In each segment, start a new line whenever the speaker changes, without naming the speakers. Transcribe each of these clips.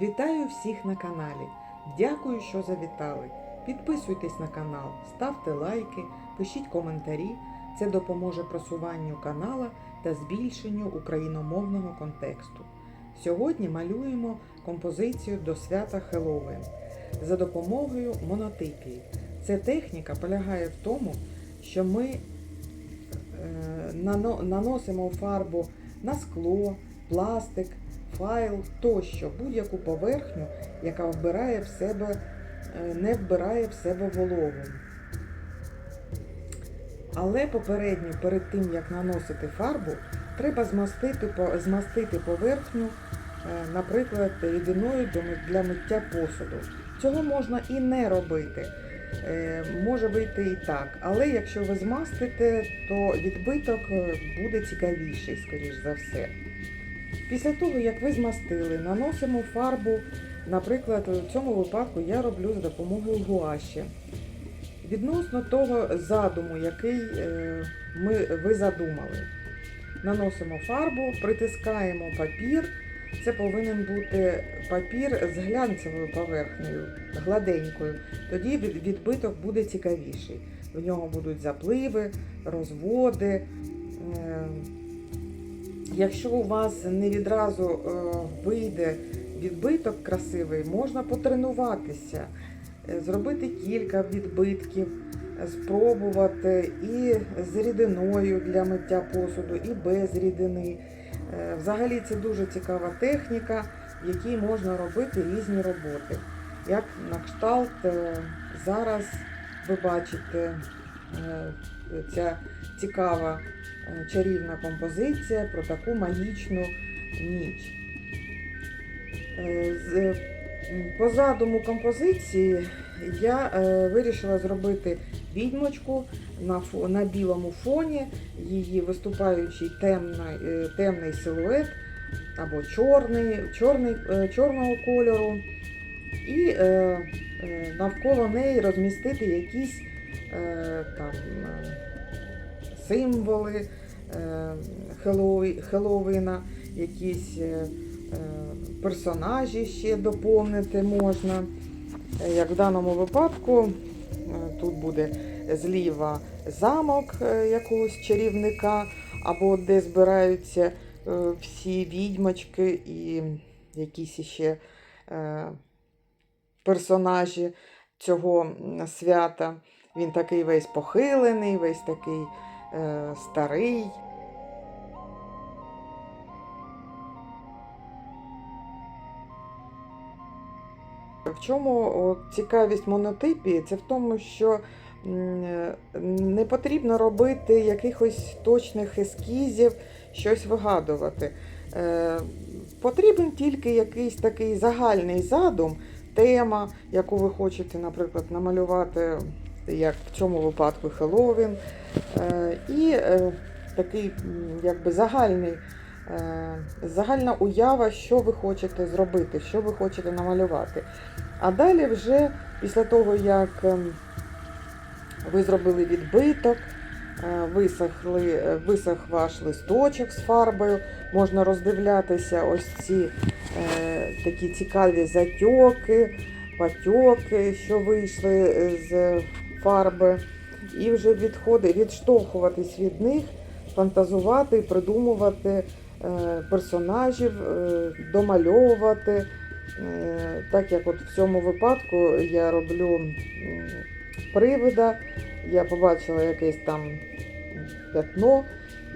Вітаю всіх на каналі. Дякую, що завітали. Підписуйтесь на канал, ставте лайки, пишіть коментарі. Це допоможе просуванню канала та збільшенню україномовного контексту. Сьогодні малюємо композицію до свята Хеллоуін за допомогою монотипії. Ця техніка полягає в тому, що ми е, наносимо фарбу на скло, пластик, файл тощо, будь-яку поверхню, яка вбирає в себе, е, не вбирає в себе вологу. Але попередньо, перед тим як наносити фарбу, треба змастити, змастити поверхню, е, наприклад, рідиною для миття посуду. Цього можна і не робити. Е, Може вийти і так, але якщо ви змастите, то відбиток буде цікавіший, скоріш за все. Після того, як ви змастили, наносимо фарбу, наприклад, в цьому випадку я роблю за допомогою гуаші. Відносно того задуму, який е, ми, ви задумали. Наносимо фарбу, притискаємо папір. Це повинен бути папір з глянцевою поверхнею, гладенькою. Тоді відбиток буде цікавіший. В нього будуть запливи, розводи. Якщо у вас не відразу е, вийде відбиток красивий, можна потренуватися, е, зробити кілька відбитків, спробувати і з рідиною для миття посуду, і без рідини. Е, Взагалі це дуже цікава техніка, в якій можна робити різні роботи. Як на кшталт, зараз ви бачите ця цікава чарівна композиція про таку магічну ніч. Е, По задуму композиції я е, вирішила зробити відьмочку на, на білому фоні, її виступаючий темний, е, темний силует або чорний, чорний, е, чорного кольору. І е, е, навколо неї розмістити якісь е, там, е, символи е, Хеллоуіна, якісь е, е, персонажі ще доповнити можна. Як в даному випадку, тут буде зліва замок якогось чарівника, або де збираються всі відьмочки і якісь ще персонажі цього свята. Він такий весь похилений, весь такий старий. В чому цікавість монотипії? Це в тому, що е, не потрібно робити якихось точних ескізів, щось вигадувати. Е, Потрібен тільки якийсь такий загальний задум, тема, яку ви хочете, наприклад, намалювати, як в цьому випадку Хеллоуін. Е, І е, такий якби загальний, е, загальна уява, що ви хочете зробити, що ви хочете намалювати. А далі вже після того, як ем, ви зробили відбиток, висохли, висох ваш листочок з фарбою, можна роздивлятися ось ці такі цікаві затьоки, патьоки, що вийшли з фарби, і вже відходи, відштовхуватись від них, фантазувати, придумувати е, персонажів, е, домальовувати. Е, Так як от в цьому випадку я роблю привида, я побачила якесь там п'ятно,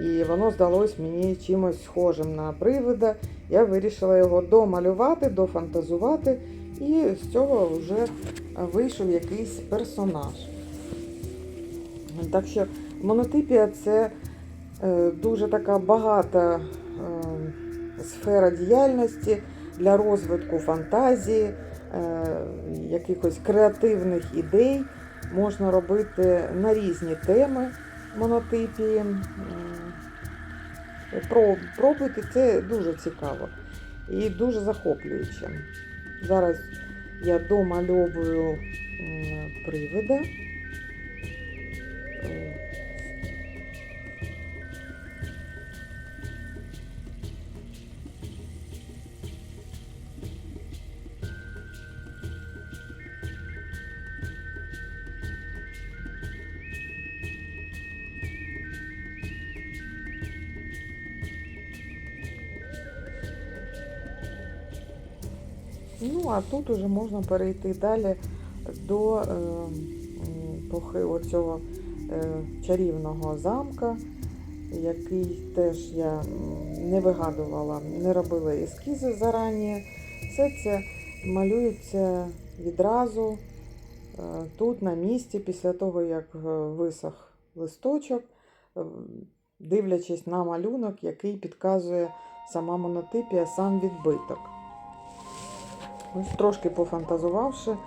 і воно здалось мені чимось схожим на привида. Я вирішила його домалювати, дофантазувати, і з цього вже вийшов якийсь персонаж. Так що монотипія це е, дуже така багата е, сфера діяльності для розвитку фантазії, е, якихось креативних ідей. Можна робити на різні теми монотипії. Про- Пробуйте, це дуже цікаво і дуже захоплююче. Зараз я домальовую привида. Ну, а тут уже можна перейти далі до ем, похилу цього чарівного замка, який теж я не вигадувала, не робила ескізи зарані. Все це малюється відразу е, тут, на місці, після того, як е, висох листочок, е, дивлячись на малюнок, який підказує сама монотипія, сам відбиток. Ось трошки пофантазувавши,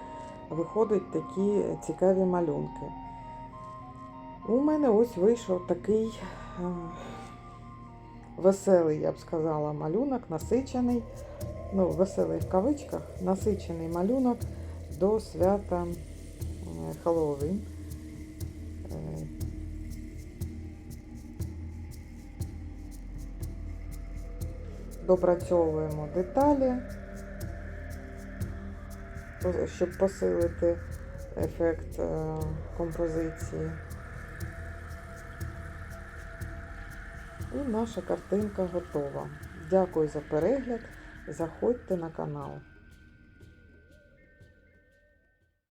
виходять такі цікаві малюнки. У мене ось вийшов такий е, веселий, я б сказала, малюнок, насичений, ну, веселий в кавичках, насичений малюнок до свята е, Хеллоуін. Е, Допрацьовуємо деталі, щоб посилити ефект композиції. І наша картинка готова. Дякую за перегляд. Заходьте на канал.